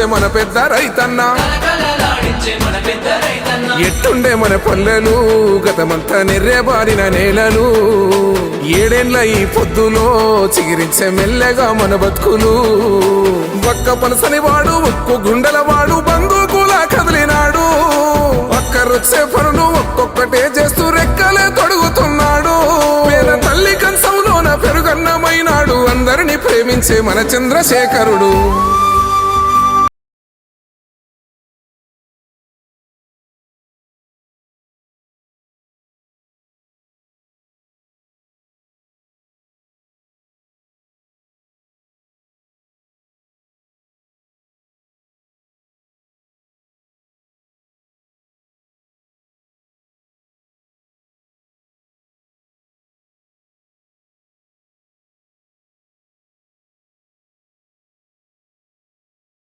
మన పెద్ద రైతన్నా. రైతన్న ఎట్టుండే మన పల్లెలు గతమంతా నెర్రేబారిన నేలలు. ఏడేండ్ల ఈ పొద్దులో చిగిరించే మెల్లగా మన బతుకులు. ఒక్క పనసని వాడు ఒక్కు గుండెల వాడు బంధుకులా కదిలినాడు. ఒక్కరొచ్చే పనులు ఒక్కొక్కటే చేస్తూ రెక్కలే తొడుగుతున్నాడు. పేద తల్లి కంచంలోన పెరుగన్నమైనాడు. అందరిని ప్రేమించే మన చంద్రశేఖరుడు.